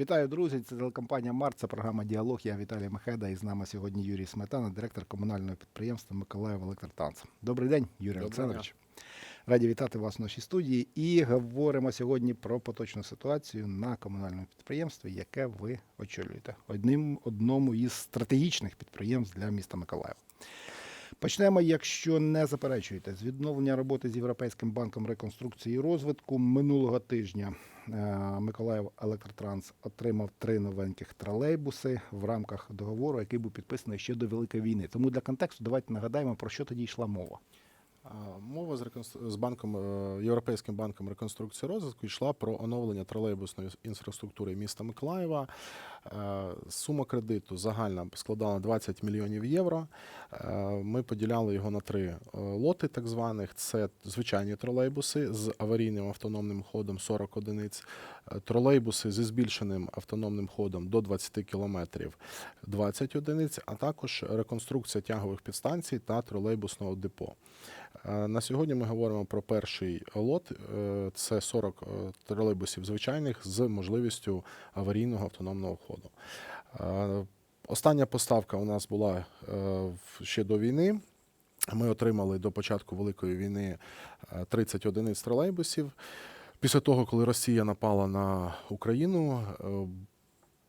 Вітаю, друзі! Це телекомпанія Март, це програма Діалог. Я Віталій Мехеда і з нами сьогодні Юрій Сметана, директор комунального підприємства Миколаїв Електротранс. Добрий день, Юрій Олександрович. Раді вітати вас в нашій студії. І говоримо сьогодні про поточну ситуацію на комунальному підприємстві, яке ви очолюєте. Одним одному із стратегічних підприємств для міста Миколаїв. Почнемо, якщо не заперечуєте, з відновлення роботи з Європейським банком реконструкції і розвитку минулого тижня Миколаїв Електротранс отримав три новеньких тролейбуси в рамках договору, який був підписаний ще до Великої війни. Тому для контексту давайте нагадаємо, про що тоді йшла мова. Мова з, реконстру... з банком е, Європейським банком реконструкції розвитку йшла про оновлення тролейбусної інфраструктури міста Миколаєва. Е, Сума кредиту загальна складала 20 мільйонів євро. Е, Ми поділяли його на три лоти, так званих: це звичайні тролейбуси з аварійним автономним ходом 40 одиниць, тролейбуси зі збільшеним автономним ходом до 20 кілометрів 20 одиниць, а також реконструкція тягових підстанцій та тролейбусного депо. Е, На сьогодні ми говоримо про перший лот. Е, Це 40 е, тролейбусів звичайних з можливістю аварійного автономного ходу. Остання поставка у нас була ще до війни. Ми отримали до початку Великої війни е, 30 одиниць тролейбусів. Після того, коли Росія напала на Україну, е,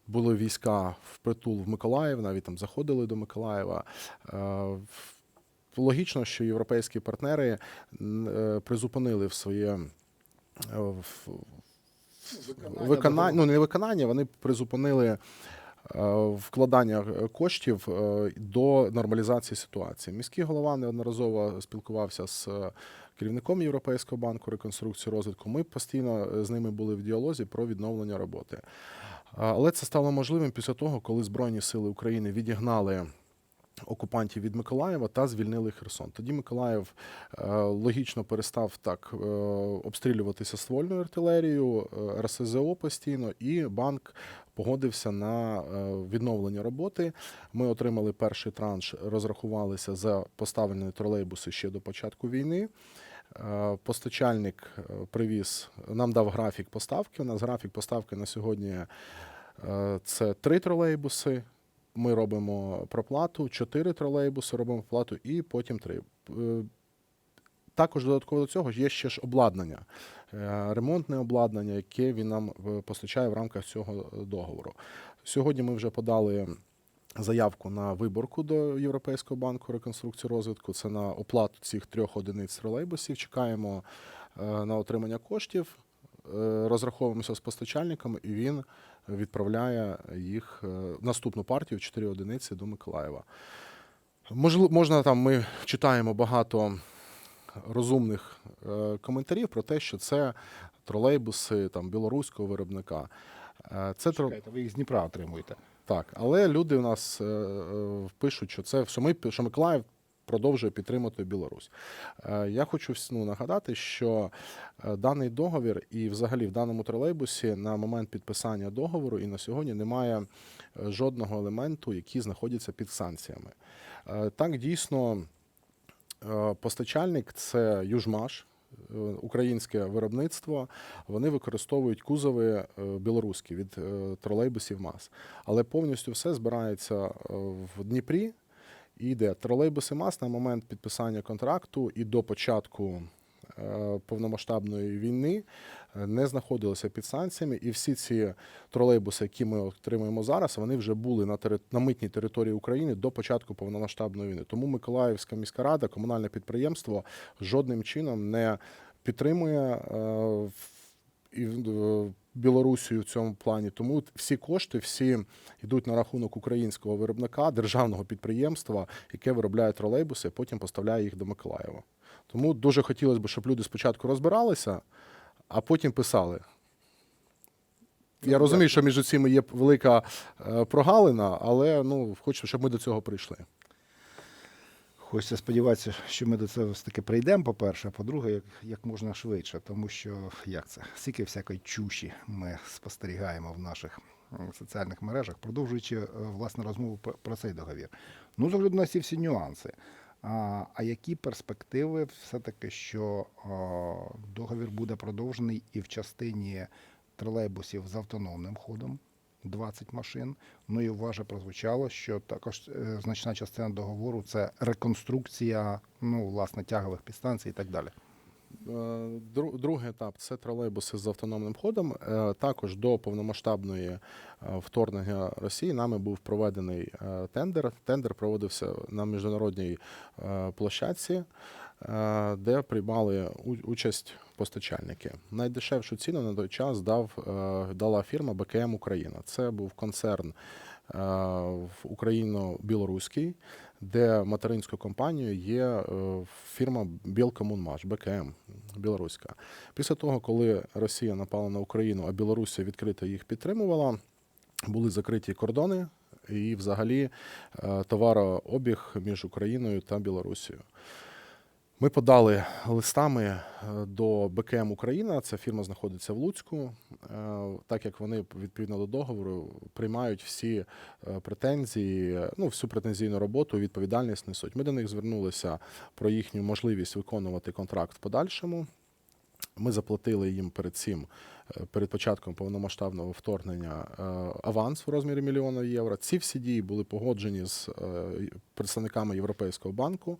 були війська впритул в Миколаїв, навіть там заходили до Миколаєва. Е, Логічно, що європейські партнери е, призупинили в своє е, в- виконання, ну не виконання, вони призупинили вкладання коштів до нормалізації ситуації. Міський голова неодноразово спілкувався з керівником Європейського банку реконструкції розвитку. Ми постійно е, з ними були в діалозі про відновлення роботи. Але це стало можливим після того, коли Збройні сили України відігнали окупантів від Миколаєва та звільнили Херсон. Тоді Миколаїв е, логічно перестав так е, обстрілюватися ствольною артилерією, РСЗО постійно, і банк погодився на е, відновлення роботи. Ми отримали перший транш, розрахувалися за поставлені тролейбуси ще до початку війни. Е, Постачальник е, привіз, нам дав графік поставки. У нас графік поставки на сьогодні це три тролейбуси. Ми робимо проплату, чотири тролейбуси робимо проплату і потім три. Е, Також додатково до цього є ще ж обладнання, е, ремонтне обладнання, яке він нам е, постачає в рамках цього договору. Сьогодні ми вже подали заявку на виборку до Європейського банку реконструкції розвитку. Це на оплату цих трьох одиниць тролейбусів. Чекаємо е, на отримання коштів, е, розраховуємося з постачальником, і він відправляє їх е, наступну партію 4 одиниці до Миколаєва. Можна там ми читаємо багато розумних е, коментарів про те, що це тролейбуси там білоруського виробника. Е, Це Чекайте, ви їх з Дніпра отримуєте. так, але люди у нас е, пишуть, що це що ми що Миколаїв продовжує підтримувати Білорусь. Е, я хочу ну, нагадати, що даний договір і взагалі в даному тролейбусі на момент підписання договору і на сьогодні немає жодного елементу, який знаходиться під санкціями. Так, дійсно, постачальник це Южмаш. е, Українське виробництво, вони використовують кузови е, білоруські від е, тролейбусів МАЗ. Але повністю все збирається е, в Дніпрі і йде. Тролейбуси МАЗ на момент підписання контракту і до початку е, повномасштабної війни е, не знаходилися під санкціями, і всі ці тролейбуси, які ми отримуємо зараз, вони вже були на, тери... на митній території України до початку повномасштабної війни. Тому Миколаївська міська рада, комунальне підприємство жодним чином не підтримує е, і е, Білорусію в цьому плані. Тому всі кошти всі йдуть на рахунок українського виробника, державного підприємства, яке виробляє тролейбуси, а потім поставляє їх до Миколаєва. Тому дуже хотілося б, щоб люди спочатку розбиралися, а потім писали. Я розумію, що між цими є велика е, прогалина, але ну, хочу, щоб ми до цього прийшли. Хочеться сподіватися, що ми до цього все таки прийдемо, по-перше, а по-друге, як, як можна швидше, тому що як це, стільки всякої чуші ми спостерігаємо в наших соціальних мережах, продовжуючи е, власне розмову про цей договір. Ну, з огляду на ці всі нюанси. А, а які перспективи все-таки, що а, договір буде продовжений і в частині тролейбусів з автономним ходом, 20 машин. Ну і у вас же прозвучало, що також е, значна частина договору це реконструкція, ну, власне, тягових підстанцій і так далі. Е, дру- Другий етап це тролейбуси з автономним ходом. Е, Також до повномасштабної вторгнення Росії нами був проведений тендер. Тендер проводився на міжнародній площадці, де приймали участь постачальники. Найдешевшу ціну на той час дав, е, дала фірма БКМ Україна. Це був концерн е, в україно-білоруський, де материнською компанією є е, фірма Білкомунмаш, БКМ білоруська. Після того, коли Росія напала на Україну, а Білорусія відкрито їх підтримувала, були закриті кордони і взагалі е, товарообіг між Україною та Білорусією. Ми подали листами е, до БКМ Україна. Ця фірма знаходиться в Луцьку. Е, Так як вони відповідно до договору приймають всі е, претензії, ну всю претензійну роботу, відповідальність несуть. Ми до них звернулися про їхню можливість виконувати контракт в подальшому. Ми заплатили їм перед цим, перед початком повномасштабного вторгнення, аванс в розмірі мільйона євро. Ці всі дії були погоджені з представниками Європейського банку.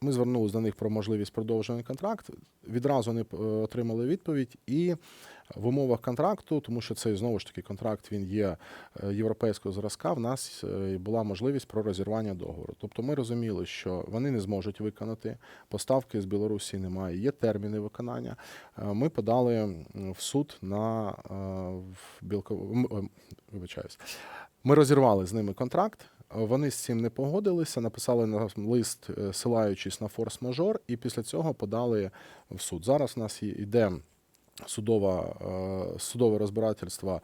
Ми звернулися до них про можливість продовження контракту. Відразу вони е, отримали відповідь, і в умовах контракту, тому що цей знову ж таки контракт він є е, європейського зразка. В нас е, була можливість про розірвання договору. Тобто ми розуміли, що вони не зможуть виконати поставки з Білорусі немає. Є терміни виконання. Ми подали в суд на в білко... е, вибачаюсь. Ми розірвали з ними контракт. Вони з цим не погодилися, написали нам лист, е, силаючись на форс-мажор, і після цього подали в суд. Зараз у нас йде судова, е, судове розбирательство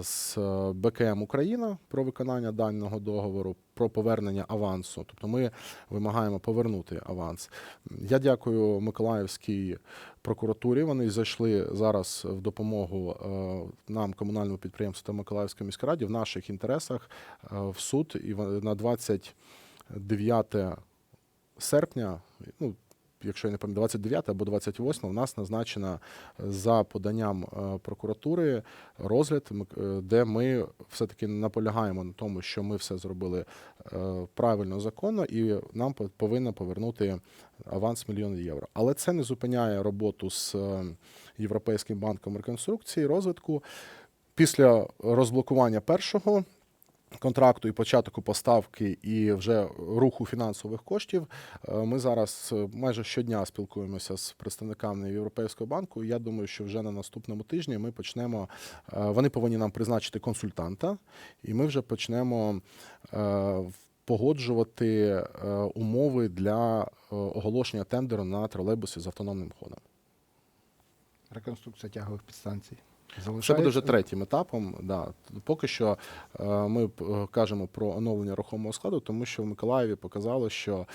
з БКМ Україна про виконання даного договору, про повернення авансу. Тобто ми вимагаємо повернути аванс. Я дякую Миколаївській прокуратурі. Вони зайшли зараз в допомогу е, нам, комунальному підприємству та Миколаївській міській раді в наших інтересах е, в суд і на 29 серпня, ну, якщо я не пам'ятаю, 29 або 28 в нас назначена за поданням е, прокуратури розгляд, е, де ми все-таки наполягаємо на тому, що ми все зробили е, правильно, законно, і нам по- повинно повернути аванс мільйон євро. Але це не зупиняє роботу з е, Європейським банком реконструкції розвитку. Після розблокування першого контракту і початку поставки і вже руху фінансових коштів. е, Ми зараз е, майже щодня спілкуємося з представниками Європейського банку. Я думаю, що вже на наступному тижні ми почнемо. е, Вони повинні нам призначити консультанта, і ми вже почнемо погоджувати умови для оголошення тендеру на тролейбуси з автономним ходом. Реконструкція тягових підстанцій. Це буде вже третім етапом. Да. Поки що е, ми е, кажемо про оновлення рухомого складу, тому що в Миколаєві показало, що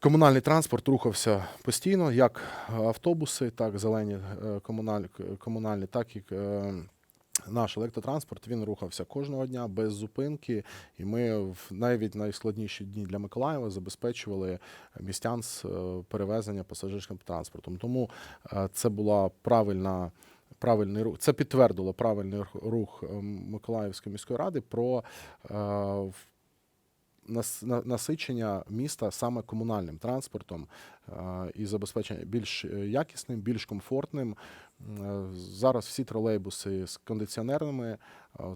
комунальний транспорт рухався постійно, як автобуси, так зелені е, комунальні, так і е, наш електротранспорт він рухався кожного дня без зупинки, і ми в навіть найскладніші дні для Миколаєва забезпечували містян з перевезення пасажирським транспортом. Тому це була правильна. Правильний рух це підтвердило правильний рух- рух е, Миколаївської міської ради про е, насичення міста саме комунальним транспортом е, і забезпечення більш е, якісним, більш комфортним. Зараз всі тролейбуси з кондиціонерами,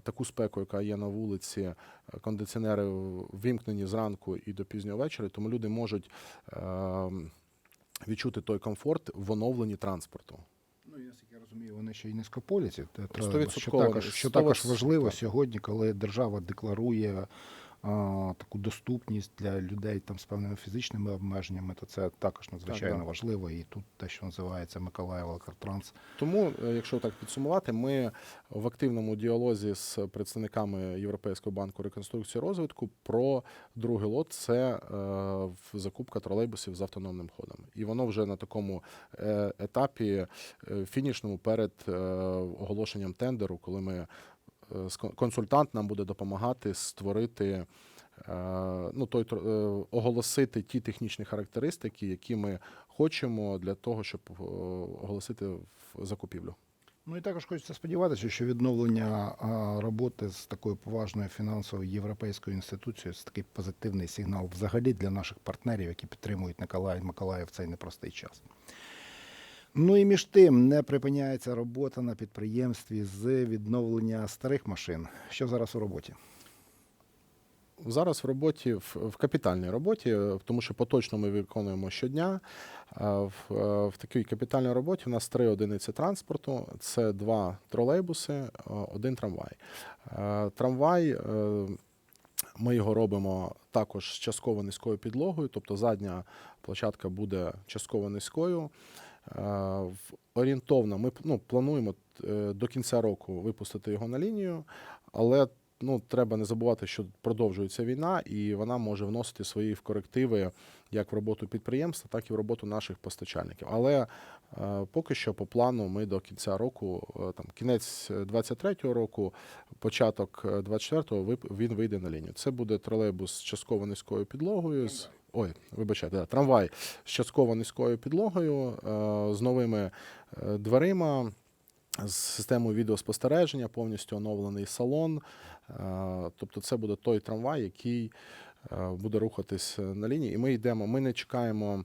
таку спеку, яка є на вулиці, кондиціонери вимкнені зранку і до пізнього вечора, тому люди можуть е, відчути той комфорт в оновленні транспорту. Ну, я розумію, вони ще й низькополіці. Що також, що також важливо сьогодні, коли держава декларує таку доступність для людей там з певними фізичними обмеженнями, то це також надзвичайно да. важливо. І тут те, що називається Миколаїв Електротранс. Тому, е, якщо так підсумувати, ми в активному діалозі з представниками Європейського банку реконструкції і розвитку про другий лот це е, закупка тролейбусів з автономним ходом. І воно вже на такому е, етапі фінішному перед оголошенням тендеру, коли ми консультант нам буде допомагати створити. е, Ну, той е, оголосити ті технічні характеристики, які ми хочемо для того, щоб е, оголосити закупівлю. Ну і також хочеться сподіватися, що відновлення роботи з такою поважною фінансовою європейською інституцією це такий позитивний сигнал взагалі для наших партнерів, які підтримують Миколаїв цей непростий час. Ну і між тим не припиняється робота на підприємстві з відновлення старих машин. Що зараз у роботі? Зараз в роботі, в, капітальній роботі, е, тому що поточно ми виконуємо щодня. В, е, в такій капітальній роботі у нас три одиниці транспорту: це два тролейбуси, е, один трамвай. Е, Трамвай. е, Ми його робимо також з частково низькою підлогою, тобто задня площадка буде частково низькою. Е, Орієнтовно ми ну, плануємо е, до кінця року випустити його на лінію, але ну, треба не забувати, що продовжується війна, і вона може вносити свої корективи як в роботу підприємства, так і в роботу наших постачальників. Але е, поки що по плану ми до кінця року, там кінець 23-го року, початок е, 24-го він вийде на лінію. Це буде тролейбус з частково низькою підлогою. З Ой, вибачайте, да, трамвай з частково низькою підлогою, е, з новими е, дверима, з системою відеоспостереження, повністю оновлений салон. Е, Тобто, це буде той трамвай, який буде рухатись на лінії. І ми йдемо. Ми не чекаємо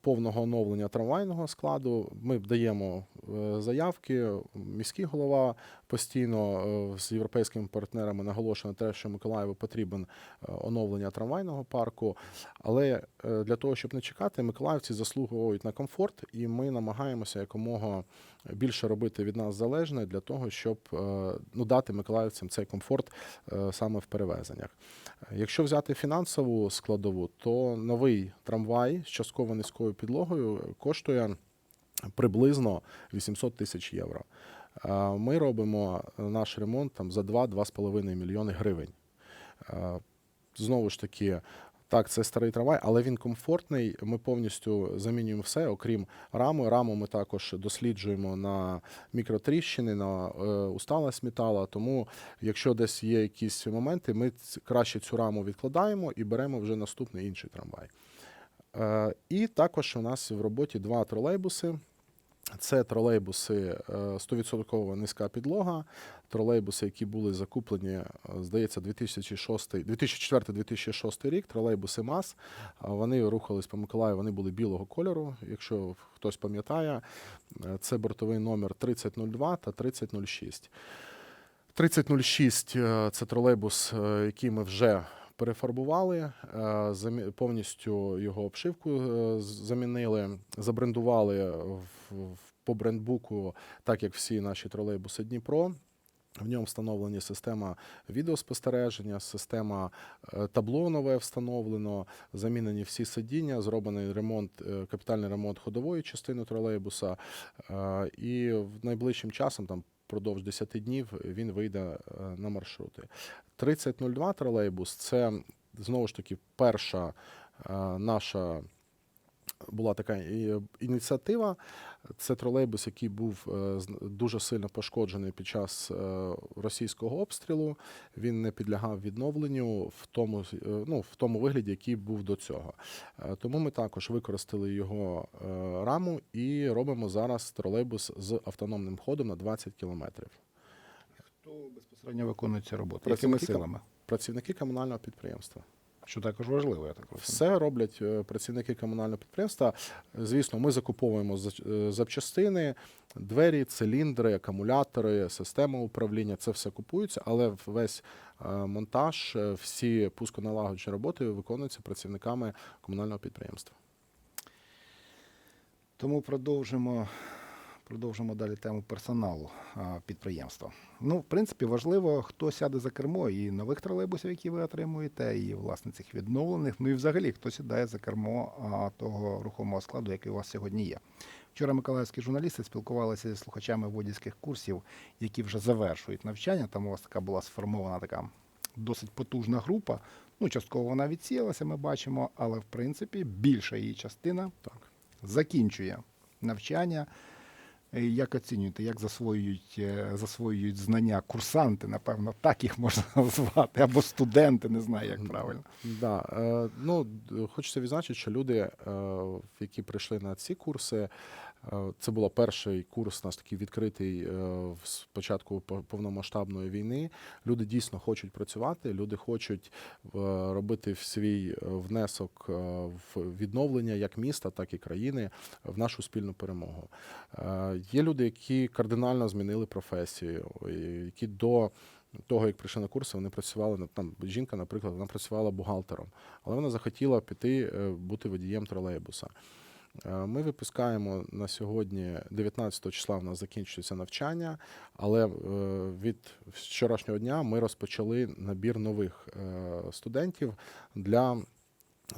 повного оновлення трамвайного складу. Ми даємо заявки. Міський голова постійно е, з європейськими партнерами наголошує на те, що Миколаєву потрібен е, оновлення трамвайного парку. Але е, для того, щоб не чекати, миколаївці заслуговують на комфорт, і ми намагаємося якомога більше робити від нас залежне для того, щоб ну, дати миколаївцям цей комфорт саме в перевезеннях. Якщо взяти фінансову складову, то новий трамвай з частково низькою підлогою коштує приблизно 800 тисяч євро. Ми робимо наш ремонт там за 2-2,5 мільйони гривень. Знову ж таки, так, це старий трамвай, але він комфортний. Ми повністю замінюємо все, окрім рами. Раму ми також досліджуємо на мікротріщини, на е, усталость метала. Тому, якщо десь є якісь моменти, ми краще цю раму відкладаємо і беремо вже наступний інший трамвай. Е, і також у нас в роботі два тролейбуси. Це тролейбуси е, 100% низька підлога, тролейбуси, які були закуплені, е, здається, 2004-2006 рік, тролейбуси МАЗ. Вони рухались по Миколаєву, вони були білого кольору, якщо хтось пам'ятає. Е, Це бортовий номер 3002 та 3006. 3006 е, це тролейбус, е, який ми вже перефарбували, е, повністю його обшивку е, замінили, забрендували по брендбуку, так як всі наші тролейбуси Дніпро. В ньому встановлені система відеоспостереження, система е, табло нове встановлено, замінені всі сидіння, зроблений ремонт, капітальний ремонт ходової частини тролейбуса. І найближчим часом, там впродовж 10 днів, він вийде е, на маршрути. 3002 тролейбус це знову ж таки перша е, наша була така ініціатива. Це тролейбус, який був е, дуже сильно пошкоджений під час е, російського обстрілу. Він не підлягав відновленню в тому, е, ну, в тому вигляді, який був до цього. Е, Тому ми також використали його е, раму і робимо зараз тролейбус з автономним ходом на 20 кілометрів. Хто безпосередньо виконує роботи? Працівники Якими силами? Працівники комунального підприємства. Що також важливо, я так розумію. Все роблять е, працівники комунального підприємства. Звісно, ми закуповуємо е, запчастини, двері, циліндри, акумулятори, система управління. Це все купується, але весь е, монтаж, всі пусконалагоджені роботи виконуються працівниками комунального підприємства. Тому продовжимо, продовжимо далі тему персоналу підприємства. Ну, в принципі, важливо, хто сяде за кермо і нових тролейбусів, які ви отримуєте, і власне цих відновлених. Ну і взагалі, хто сідає за кермо того рухомого складу, який у вас сьогодні є. Вчора миколаївські журналісти спілкувалися зі слухачами водійських курсів, які вже завершують навчання. Там у вас така була сформована така досить потужна група. Ну, частково вона відсіялася, ми бачимо, але в принципі більша її частина Так. закінчує навчання. Е, Як оцінюєте, як засвоюють, е, засвоюють знання курсанти, напевно, так їх можна назвати, або студенти, не знаю, як правильно. Да, е, ну, хочеться відзначити, що люди, які прийшли на ці курси, це був перший курс у нас такий відкритий е, з початку повномасштабної війни. Люди дійсно хочуть працювати, люди хочуть е, робити свій е, внесок е, в відновлення як міста, так і країни в нашу спільну перемогу. Е, Є люди, які кардинально змінили професію, які до того, як прийшли на курси, вони працювали там. Жінка, наприклад, вона працювала бухгалтером, але вона захотіла піти е, бути водієм тролейбуса. Е, Ми випускаємо на сьогодні, 19 числа, в нас закінчується навчання, але е, від вчорашнього дня ми розпочали набір нових е, студентів для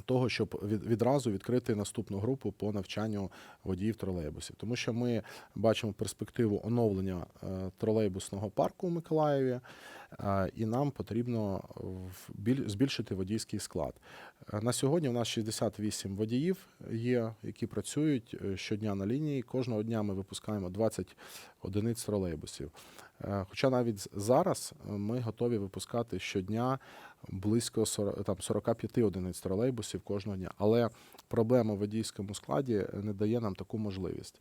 того, щоб від, відразу відкрити наступну групу по навчанню водіїв тролейбусів. Тому що ми бачимо перспективу оновлення е, тролейбусного парку у Миколаєві, е, і нам потрібно в- біль- збільшити водійський склад. Е, На сьогодні у нас 68 водіїв є, які працюють щодня на лінії. Кожного дня ми випускаємо 20 одиниць тролейбусів. Хоча навіть зараз ми готові випускати щодня близько 40, там, 45 одиниць тролейбусів кожного дня. Але проблема в водійському складі не дає нам таку можливість.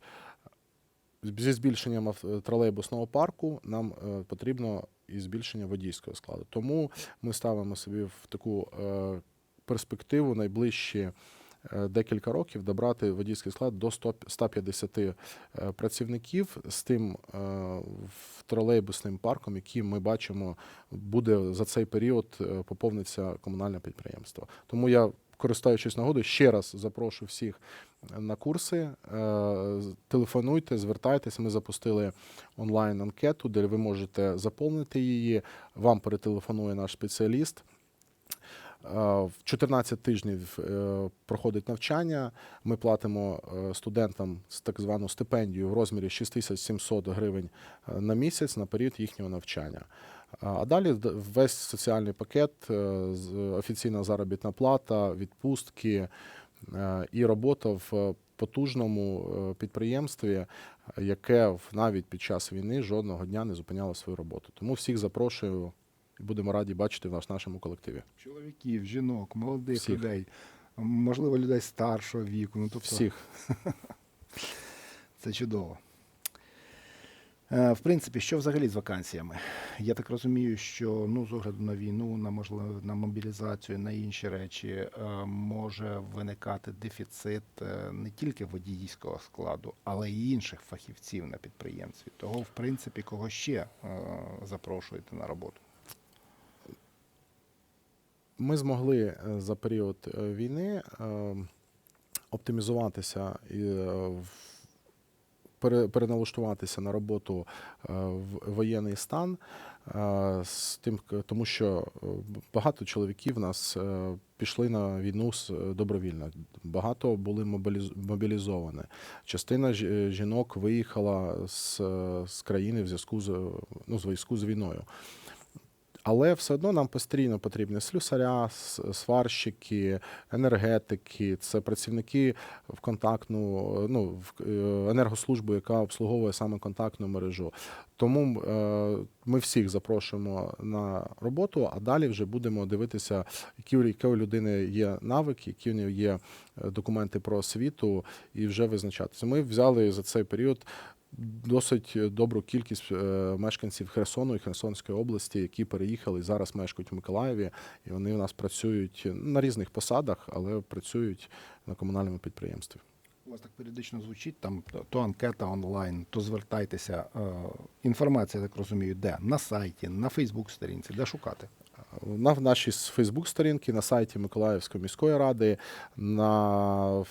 Зі збільшенням тролейбусного парку нам е, потрібно і збільшення водійського складу. Тому ми ставимо собі в таку е, перспективу найближчі декілька років добрати водійський склад до 100 150 е, працівників з тим е, тролейбусним парком, який ми бачимо, буде за цей період е, поповниться комунальне підприємство. Тому я, користуючись нагодою, ще раз запрошую всіх на курси. Е, Телефонуйте, звертайтесь. Ми запустили онлайн анкету, де ви можете заповнити її. Вам перетелефонує наш спеціаліст. Е, В 14 тижнів е, проходить навчання. Ми платимо е, студентам так звану стипендію в розмірі 6700 гривень на місяць на період їхнього навчання. А далі весь соціальний пакет, офіційна заробітна плата, відпустки і робота в потужному підприємстві, яке навіть під час війни жодного дня не зупиняло свою роботу. Тому всіх запрошую і будемо раді бачити вас в нашому колективі. Чоловіків, жінок, молодих Всіх. людей, можливо, людей старшого віку. Ну, тобто, Всіх. Це чудово. Е, В принципі, що взагалі з вакансіями? Я так розумію, що ну, з огляду на війну, на можливо, на мобілізацію, на інші речі, е, може виникати дефіцит е, не тільки водійського складу, але й інших фахівців на підприємстві. Того, в принципі, кого ще запрошуєте на роботу? Ми змогли е, за період е, війни е, оптимізуватися і переналаштуватися на роботу в воєнний стан, з тим, тому що багато чоловіків нас пішли на війну з- добровільно. Багато були мобіліз- мобілізовані. Частина жінок виїхала з, з країни в зв'язку з, ну, в зв'язку з війною. Але все одно нам постійно потрібні слюсаря, сварщики, енергетики, це працівники в контактну, ну, в е, енергослужбу, яка обслуговує саме контактну мережу. Тому е, ми всіх запрошуємо на роботу, а далі вже будемо дивитися, які у людини є навики, які у неї є е, документи про освіту, і вже визначатися. Ми взяли за цей період досить добру кількість е, мешканців Херсону і Херсонської області, які переїхали зараз мешкають в Миколаєві, і вони у нас працюють на різних посадах, але працюють на комунальному підприємстві. У вас так періодично звучить, там то, анкета онлайн, то звертайтеся. Е, інформація, так розумію, де? На сайті, на Фейсбук-сторінці, де шукати? На нашій Фейсбук-сторінці, на сайті Миколаївської міської ради, на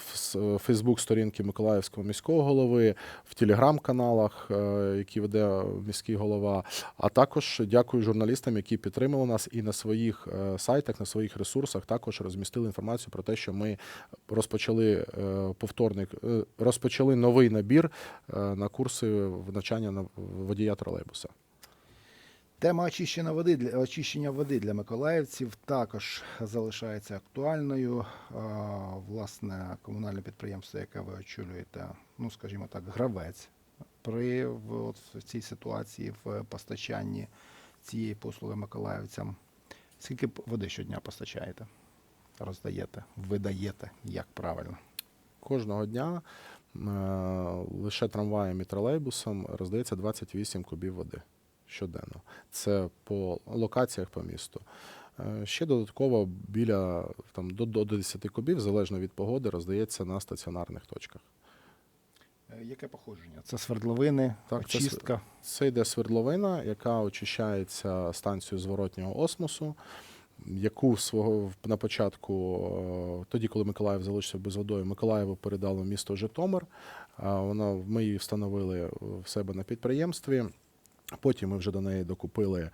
Фейсбук-сторінці Миколаївського міського голови, в телеграм-каналах, е, які веде міський голова. А також дякую журналістам, які підтримали нас і на своїх е, сайтах, на своїх ресурсах також розмістили інформацію про те, що ми розпочали е, повторник, розпочали новий набір на курси в навчання на водія тролейбуса. Тема очищення води для очищення води для миколаївців також залишається актуальною. Власне, комунальне підприємство, яке ви очолюєте, ну скажімо так, гравець при от, в цій ситуації в постачанні цієї послуги миколаївцям? Скільки води щодня постачаєте? Роздаєте, видаєте, як правильно? Кожного дня е, лише трамваєм і тролейбусом роздається 28 кубів води щоденно. Це по локаціях по місту. Е, Ще додатково біля там, до, до 10 кубів, залежно від погоди, роздається на стаціонарних точках. Е, Яке походження? Це свердловини, Так, це очистка. Це йде свердловина, яка очищається станцією зворотнього осмосу, яку свого на початку, е, тоді, коли Миколаїв залишився без водою, Миколаєву передали в місто Житомир. Вона, ми її встановили в себе на підприємстві. Потім ми вже до неї докупили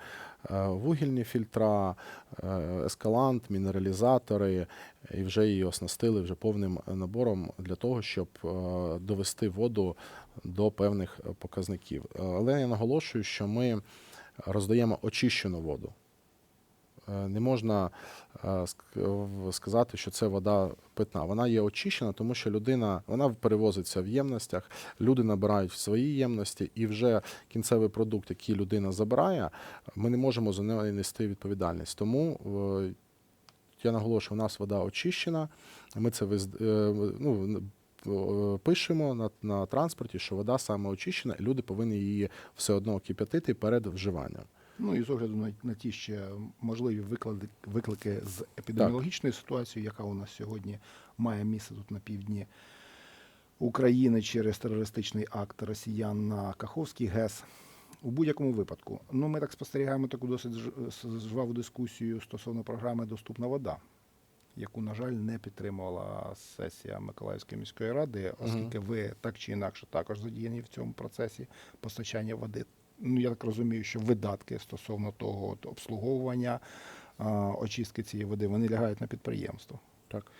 е, вугільні фільтра, е, ескалант, мінералізатори, і вже її оснастили вже повним набором для того, щоб е, довести воду до певних показників. Але я наголошую, що ми роздаємо очищену воду. Е, Не можна е, сказати, що це вода питна. Вона є очищена, тому що людина вона перевозиться в ємностях, люди набирають в свої ємності, і вже кінцевий продукт, який людина забирає, ми не можемо за неї нести відповідальність. Тому е, я наголошую, у нас вода очищена. Ми це ну, пишемо на, на транспорті, що вода саме очищена, і люди повинні її все одно кип'ятити перед вживанням. Ну і з огляду на, на ті ще можливі виклади, виклики з епідеміологічною ситуацією, яка у нас сьогодні має місце тут на півдні України через терористичний акт росіян на Каховський ГЕС. У будь-якому випадку, ну ми так спостерігаємо таку досить жваву дискусію стосовно програми Доступна вода, яку, на жаль, не підтримувала сесія Миколаївської міської ради, оскільки ви так чи інакше також задіяні в цьому процесі постачання води. Ну, я так розумію, що видатки стосовно того от, обслуговування, очистки цієї води, вони лягають на підприємство. Так.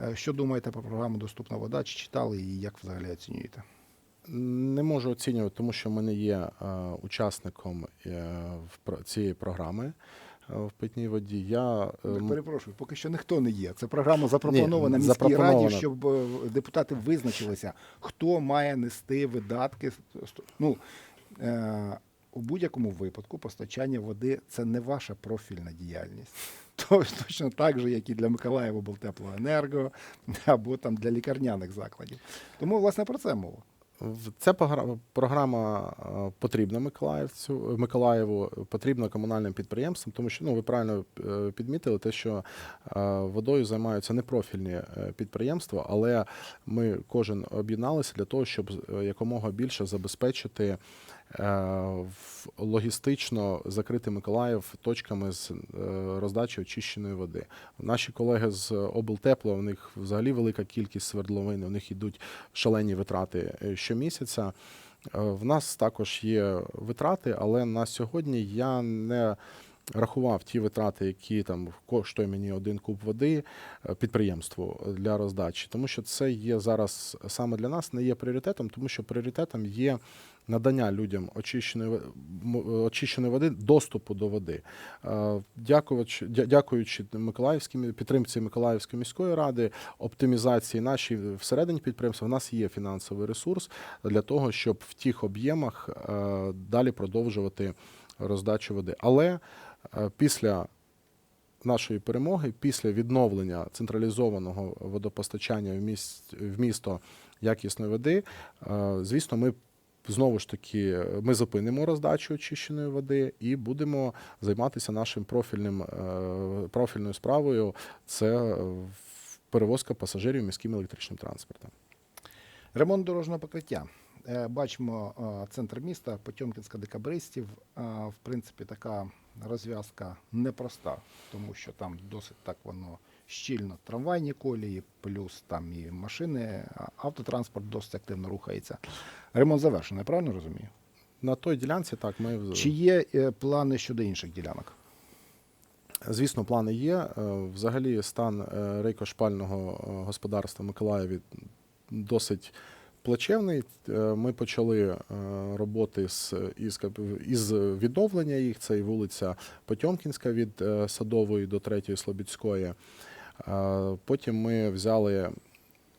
Е, Що думаєте про програму Доступна вода? Чи читали її, як взагалі оцінюєте? Не можу оцінювати, тому що ми не є е, учасником е, в цієї програми в питній воді. Я Так, перепрошую, поки що ніхто не є. Це програма запропонована Ні, міській раді, щоб депутати визначилися, хто має нести видатки. Ну, у будь-якому випадку постачання води це не ваша профільна діяльність. То, точно так же, як і для Миколаєва Теплоенерго або там для лікарняних закладів. Тому, власне, про це мова. Ця програма е, потрібна Миколаївцю, Миколаєву, потрібна комунальним підприємствам, тому що ну ви правильно е, підмітили те, що е, водою займаються непрофільні е, підприємства, але ми кожен об'єдналися для того, щоб якомога більше забезпечити логістично закрити Миколаїв точками з е, роздачі очищеної води. Наші колеги з облтепла, у них взагалі велика кількість свердловин, у них йдуть шалені витрати е, щомісяця. Е, В нас також є витрати, але на сьогодні я не рахував ті витрати, які там коштує мені один куб води е, підприємству для роздачі, тому що це є зараз саме для нас не є пріоритетом, тому що пріоритетом є надання людям очищеної очищеної води, доступу до води. Е, Дякуючи, дя- дякуючи Миколаївській підтримці Миколаївської міської ради, оптимізації нашій всередині підприємства, в нас є фінансовий ресурс для того, щоб в тих об'ємах е, далі продовжувати роздачу води. Але е, після нашої перемоги, після відновлення централізованого водопостачання в, місто якісної води, звісно, ми знову ж таки е, ми зупинимо роздачу очищеної води і будемо займатися нашим профільним е, профільною справою. Це е, перевозка пасажирів міським електричним транспортом. Ремонт дорожнього покриття. Бачимо центр міста, Потьомкінська декабристів. В принципі, така розв'язка непроста, тому що там досить так воно щільно трамвайні колії, плюс там і машини, автотранспорт досить активно рухається. Ремонт завершений, правильно розумію? На той ділянці так ми Чи є е, плани щодо інших ділянок? Звісно, плани є. Е, Взагалі, стан е, рейкошпального е, господарства Миколаєві досить плачевний. Ми почали роботи з із, із відновлення їх. Це і вулиця Потьомкінська від Садової до 3 Слобідської. Потім ми взяли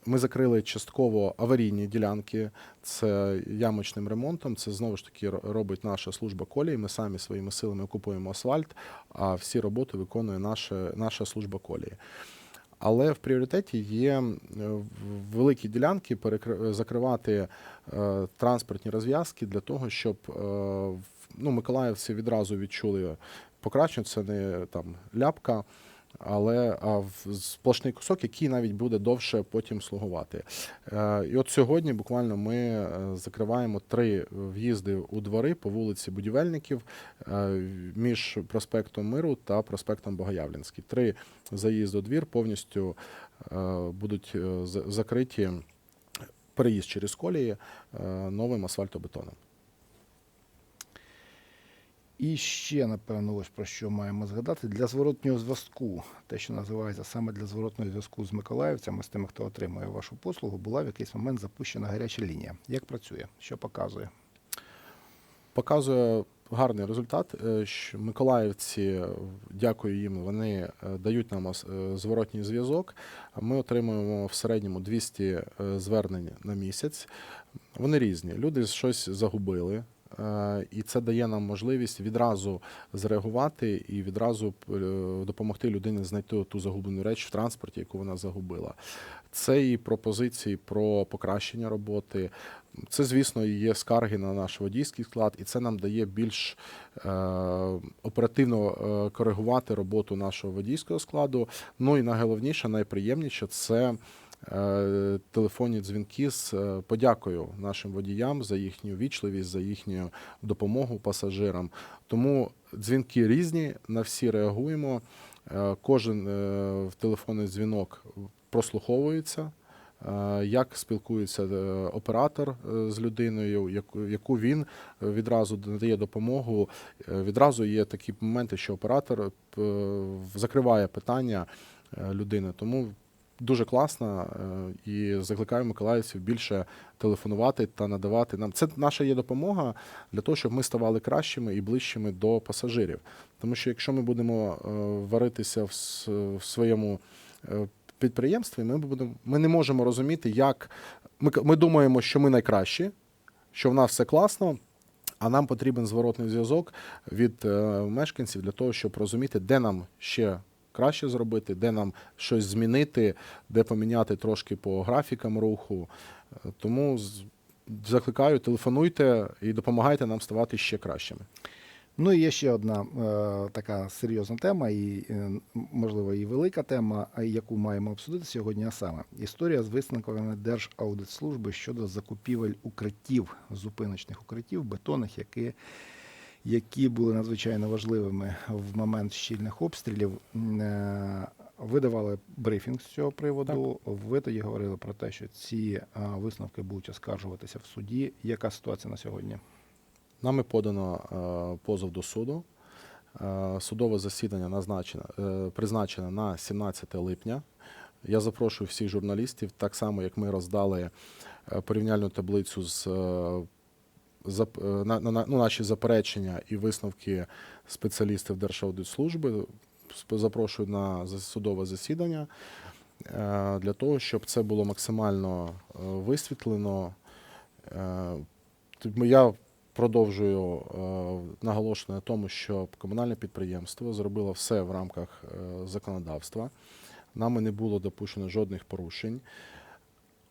Ми закрили частково аварійні ділянки, це ямочним ремонтом. Це знову ж таки робить наша служба колії. Ми самі своїми силами купуємо асфальт, а всі роботи виконує наша, наша служба колії. Але в пріоритеті є е, великі ділянки закривати е, транспортні розв'язки для того, щоб е, ну, миколаївці відразу відчули покращення. Це не там ляпка, але а в- сплошний кусок, який навіть буде довше потім слугувати. Е, І от сьогодні буквально ми е, закриваємо три в'їзди у двори по вулиці Будівельників е, між проспектом Миру та проспектом Богоявленський. Три заїзди у двір повністю будуть закриті переїзд через колії новим асфальтобетоном. І ще, напевно, ось про що маємо згадати. Для зворотнього зв'язку, те, що називається саме для зворотнього зв'язку з миколаївцями, з тими, хто отримує вашу послугу, була в якийсь момент запущена гаряча лінія. Як працює? Що показує? Показує гарний результат. е, що Миколаївці, дякую їм, вони е, дають нам е, зворотній зв'язок. Ми отримуємо в середньому 200 е, звернень на місяць. Вони різні. Люди щось загубили. Е, І це дає нам можливість відразу зреагувати і відразу е, допомогти людині знайти ту загублену реч в транспорті, яку вона загубила. Це і пропозиції про покращення роботи. Це, звісно, є скарги на наш водійський склад, і це нам дає більш е, оперативно е, коригувати роботу нашого водійського складу. Ну і найголовніше, найприємніше це. Е, Телефонні дзвінки з е, подякою нашим водіям за їхню вічливість, за їхню допомогу пасажирам. Тому дзвінки різні, на всі реагуємо. Е, Кожен в телефонний дзвінок прослуховується. Як спілкується оператор з людиною, яку- він відразу надає допомогу. Відразу є такі моменти, що оператор закриває питання людини. Тому дуже класно е, і закликаю миколаївців більше телефонувати та надавати нам. Це наша є допомога для того, щоб ми ставали кращими і ближчими до пасажирів. Тому що якщо ми будемо е, варитися в, своєму е, підприємстві, ми будемо ми не можемо розуміти, як ми, ми думаємо, що ми найкращі, що в нас все класно. А нам потрібен зворотний зв'язок від мешканців для того, щоб розуміти, де нам ще краще зробити, де нам щось змінити, де поміняти трошки по графікам руху. Е, Тому закликаю, телефонуйте і допомагайте нам ставати ще кращими. Ну і є ще одна е, така серйозна тема, і е, можливо і велика тема, яку маємо обсудити сьогодні. А саме історія з висновками Держаудитслужби щодо закупівель укриттів, зупиночних укриттів, бетонних, які, які були надзвичайно важливими в момент щільних обстрілів. Е, Ви давали брифінг з цього приводу. Ви тоді говорили про те, що ці е, висновки будуть оскаржуватися в суді. Яка ситуація на сьогодні? Нами подано е, позов до суду. Судове засідання назначено, призначено на 17 липня. Я запрошую всіх журналістів, так само як ми роздали порівняльну таблицю з на, на, на- ну, наші заперечення і висновки спеціалістів Держаудитслужби. Запрошую на судове засідання е, для того, щоб це було максимально е, висвітлено. Е, Я продовжую е, наголошувати на тому, що комунальне підприємство зробило все в рамках е, законодавства. Нами не було допущено жодних порушень.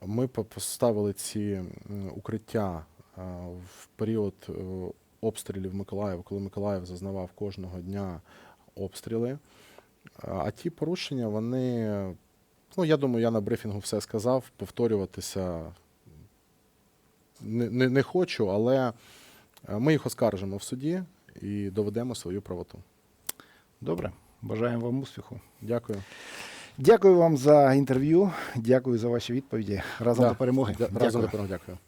Ми поставили ці укриття е, в період е, обстрілів Миколаєва, коли Миколаїв зазнавав кожного дня обстріли. А ті порушення, вони, ну я думаю, я на брифінгу все сказав, повторюватися не, не, не хочу, але е, ми їх оскаржимо в суді і доведемо свою правоту. Добре, бажаємо вам успіху. Дякую. Дякую вам за інтерв'ю. Дякую за ваші відповіді. Разом Да. до перемоги. Разом Дякую. до перемоги. Дякую.